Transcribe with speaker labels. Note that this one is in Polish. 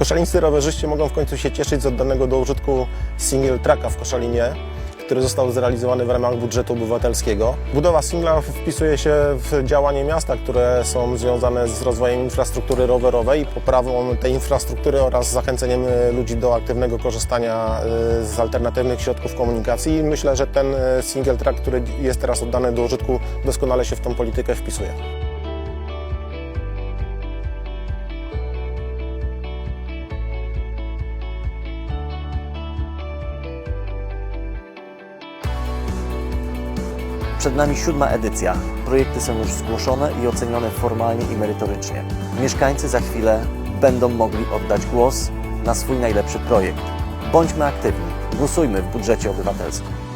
Speaker 1: Koszalińscy rowerzyści mogą w końcu się cieszyć z oddanego do użytku single tracka w Koszalinie, który został zrealizowany w ramach budżetu obywatelskiego. Budowa singla wpisuje się w działanie miasta, które są związane z rozwojem infrastruktury rowerowej, poprawą tej infrastruktury oraz zachęceniem e, ludzi do aktywnego korzystania e, z alternatywnych środków komunikacji. Myślę, że ten e, single track, który jest teraz oddany do użytku, doskonale się w tą politykę wpisuje.
Speaker 2: Przed nami siódma edycja. Projekty są już zgłoszone i ocenione formalnie i merytorycznie. Mieszkańcy za chwilę będą mogli oddać głos na swój najlepszy projekt. Bądźmy aktywni, głosujmy w budżecie obywatelskim.